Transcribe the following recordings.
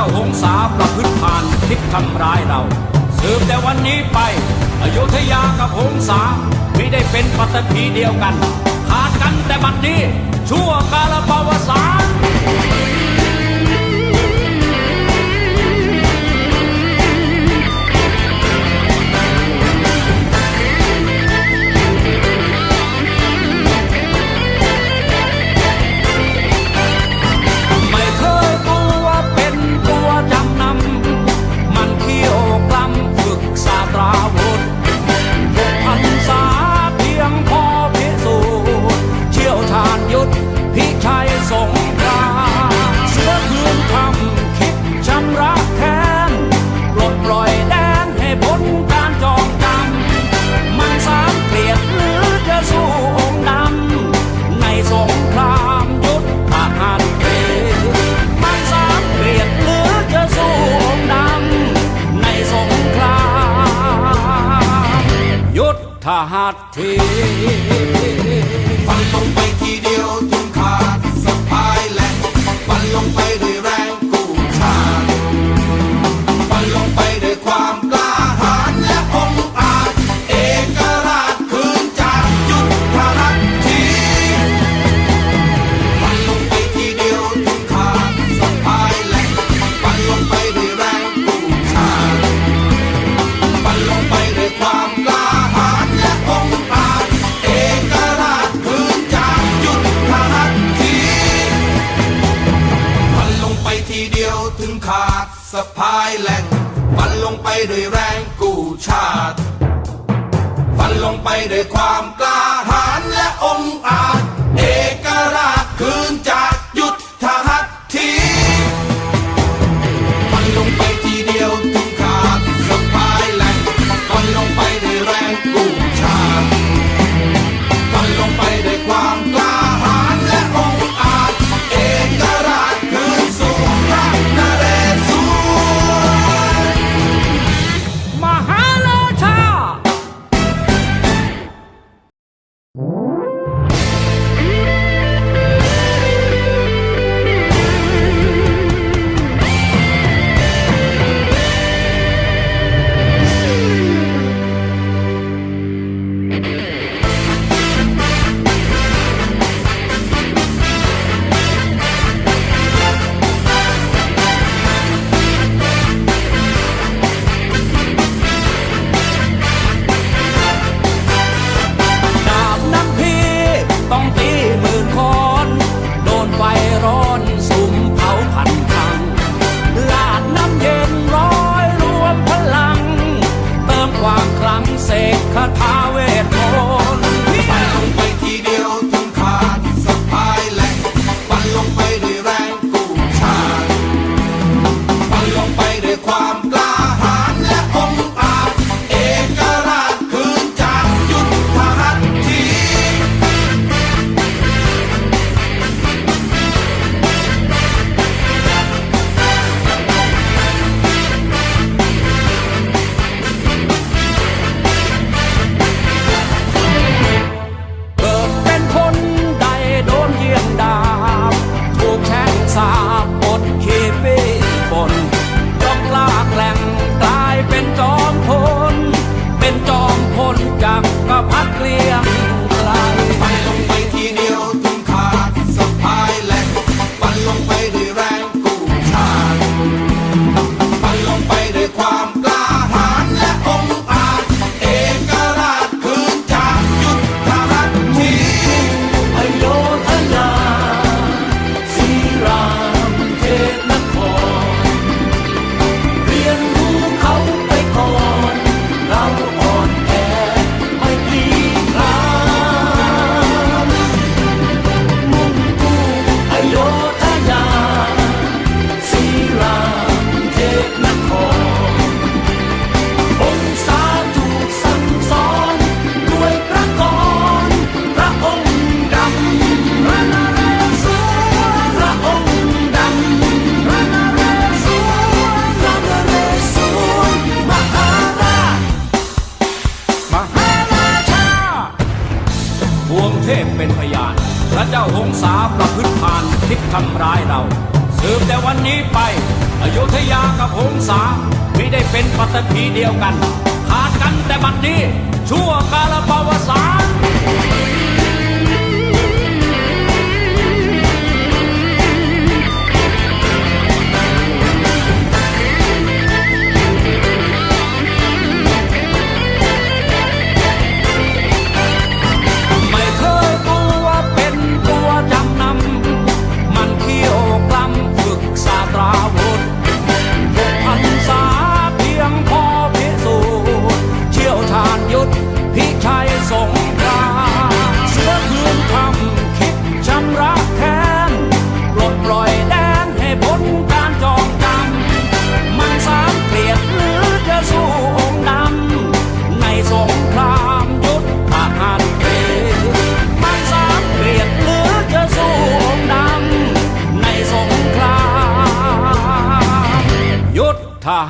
าหงสาประพฤติผ่านคิดทำร้ายเราสืบแต่วันนี้ไป อยุธยากับหงสาไม่ได้เป็นปัตตภีเดียวกัน ขาดกันแต่บัดนี้ชั่วกาลปวสาน hot tea. เดียวกัน ขาดกันแต่บัดนี้ชั่ว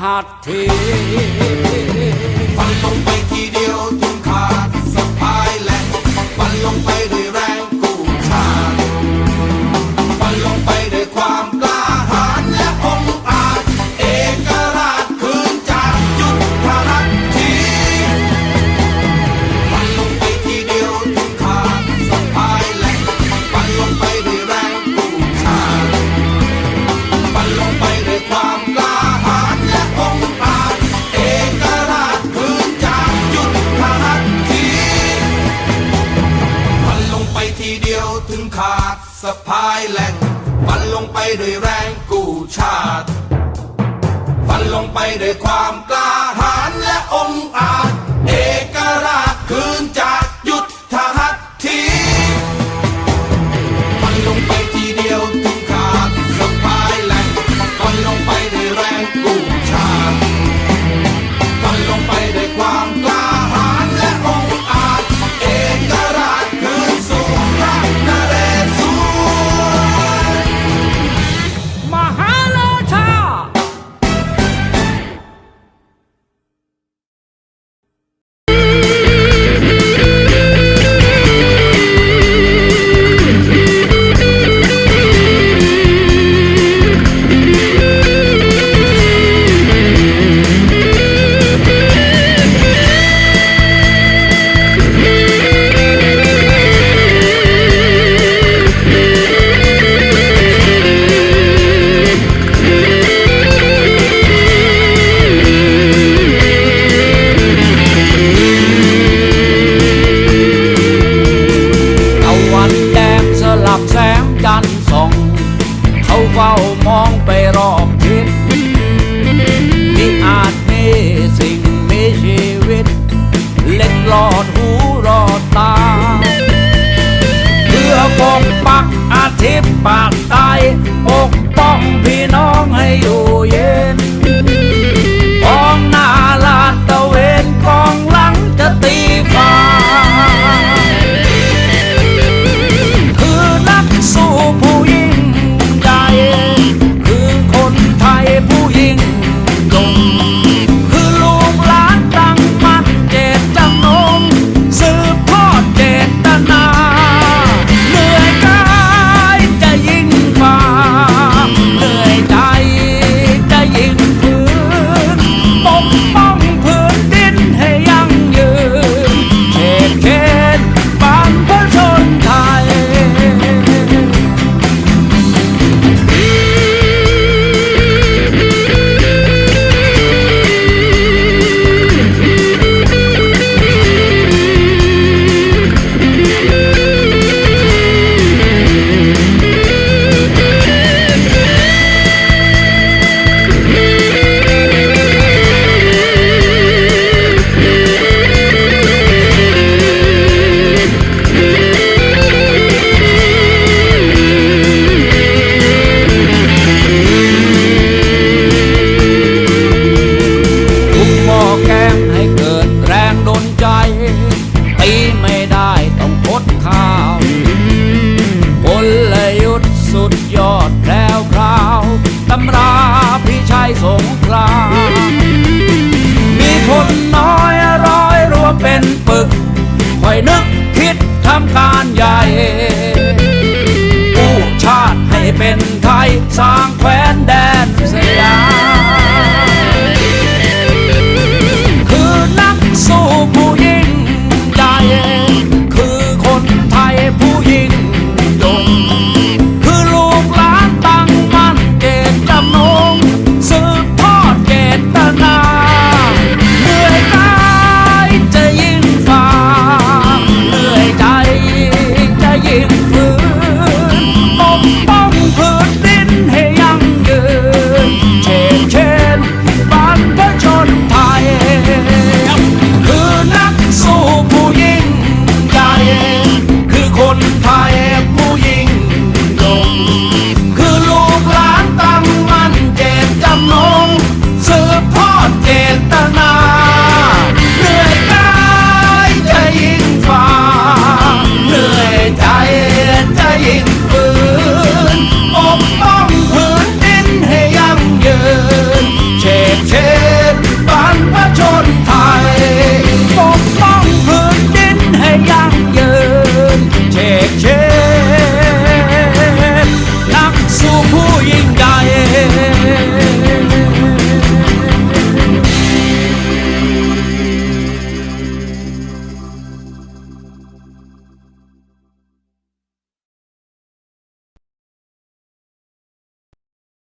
hot tea. สะพายแหล่งฟันลงไปด้วยแรงกู้ชาติฟันลงไปด้วยความกล้า